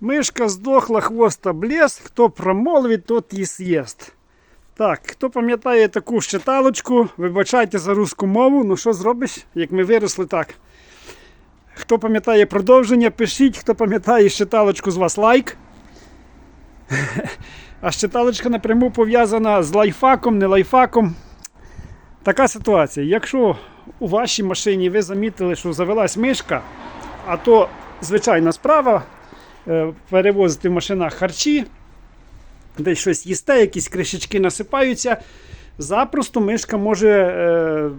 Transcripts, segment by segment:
Мишка здохла, хвоста блес, хто промолвить, тот і з'їсть. Так, хто пам'ятає таку щиталочку, вибачайте за русську мову, ну що зробиш, як ми виросли так. Хто пам'ятає продовження, пишіть, хто пам'ятає щиталочку з вас лайк. А щиталочка напряму пов'язана з лайфаком, не лайфаком. Така ситуація. Якщо у вашій машині ви замітили, що завелась мишка, а то звичайна справа перевозити в машинах харчі, десь щось їсте, якісь кришечки насипаються, запросто мишка може е,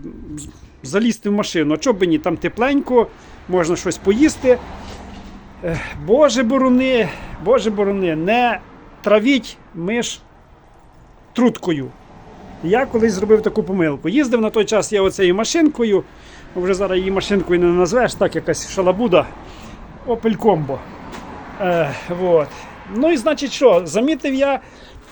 залізти в машину. А б ні, там тепленько, можна щось поїсти. Е, Боже борони, Боже борони, не травіть миш труткою. Я колись зробив таку помилку. Їздив на той час я оцею машинкою, вже зараз її машинкою не назвеш, так якась шалабуда. Opel Combo. Е, вот. Ну і значить що, замітив я,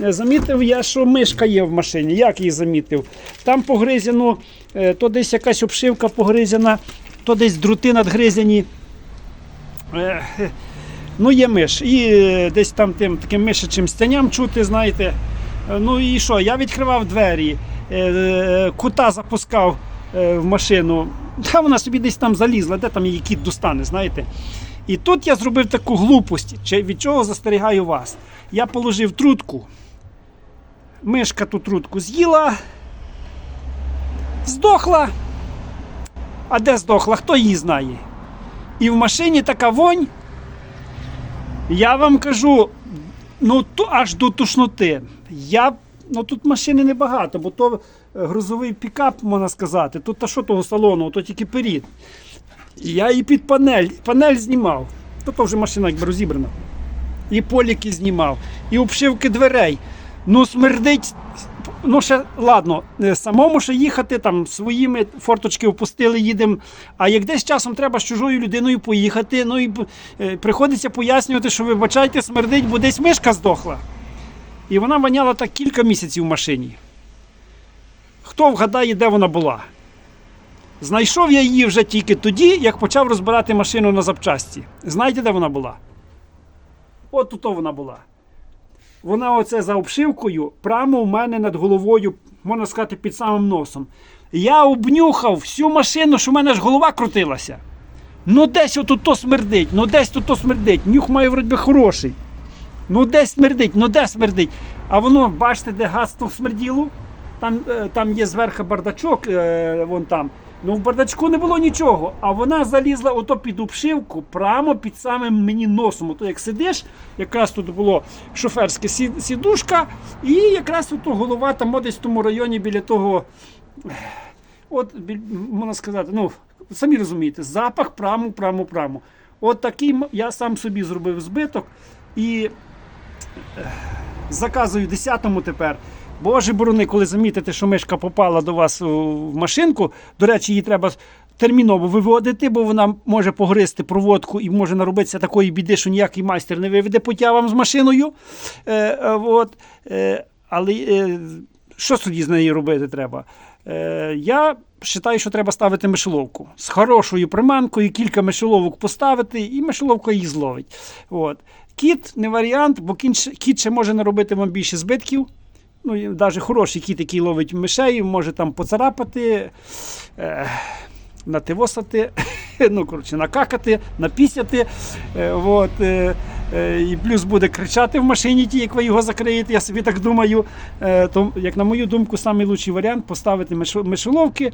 е, замітив я, що мишка є в машині. Як її замітив? Там погризяно, е, то десь якась обшивка погризяна, то десь друти надгризяні. Е, ну, є миш. І е, десь там тим таким мишачим стяням чути, знаєте. Ну і що? Я відкривав двері, е, кута запускав в машину. Та вона собі десь там залізла, де там її кіт достане, знаєте. І тут я зробив таку глупость, від чого застерігаю вас. Я положив трутку. Мишка ту трутку з'їла, здохла. А де здохла? Хто її знає? І в машині така вонь. Я вам кажу, ну то аж до тушноти. Я, ну тут машини небагато, бо то е, грузовий пікап, можна сказати. Тут та що того салону, то тільки перід. Я і під панель, панель знімав. То, то вже машина якби розібрана. І поліки знімав, і обшивки дверей. Ну, смердить. Ну, ще ладно, е, самому ще їхати там своїми форточки опустили, їдемо. А як десь часом треба з чужою людиною поїхати, ну і е, приходиться пояснювати, що вибачайте, смердить, бо десь мишка здохла. І вона воняла так кілька місяців в машині. Хто вгадає, де вона була? Знайшов я її вже тільки тоді, як почав розбирати машину на запчасті. Знаєте, де вона була? От тут вона була. Вона оце за обшивкою, прямо у мене над головою, можна сказати, під самим носом. Я обнюхав всю машину, що в мене ж голова крутилася. Ну десь отут то смердить, ну десь тут то смердить. Нюх має вроді хороший. Ну десь смердить, ну де смердить. А воно, бачите, де газ смерділо? Там, е, там є зверху бардачок, е, вон там. Ну в бардачку не було нічого. А вона залізла ото під обшивку, прямо під самим мені носом. Ото як сидиш, якраз тут було шоферське сідушка, і якраз ото голова там десь в тому районі біля того. От, можна сказати, ну, самі розумієте, запах прямо, прямо, прямо. От такий я сам собі зробив збиток і заказую 10-му тепер. Боже борони, коли замітите, що мишка попала до вас в машинку. До речі, її треба терміново виводити, бо вона може погризти проводку і може наробитися такої біди, що ніякий майстер не виведе путя вам з машиною. Е, е, от, е, але е, що тоді з нею робити треба? Е, я вважаю, що треба ставити мишоловку. З хорошою приманкою, кілька мишоловок поставити, і мишоловка її зловить. От. Кіт не варіант, бо кіт, ще- може наробити вам більше збитків. Ну, навіть хороший кіт, який ловить мишей, може там поцарапати, е, нативосати, ну, коротше, накакати, напісяти. Е, от, е, е, і плюс буде кричати в машині, ті, як ви його закриєте, я собі так думаю. Е, то, як на мою думку, найкращий варіант поставити мишо- мишоловки.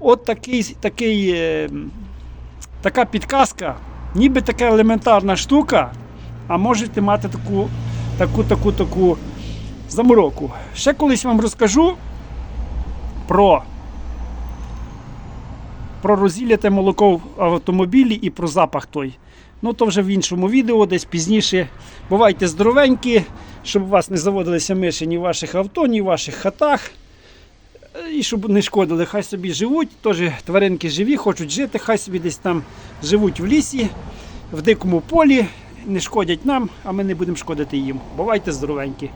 От такий, такий, е, така підказка, ніби така елементарна штука, а можете мати таку, таку, таку, таку замороку. Ще колись вам розкажу про, про розілляте молоко в автомобілі і про запах той. Ну, то вже в іншому відео, десь пізніше. Бувайте здоровенькі, щоб у вас не заводилися миші ні в ваших авто, ні в ваших хатах. І щоб не шкодили, хай собі живуть, теж тваринки живі, хочуть жити, хай собі десь там живуть в лісі, в дикому полі, не шкодять нам, а ми не будемо шкодити їм. Бувайте здоровенькі.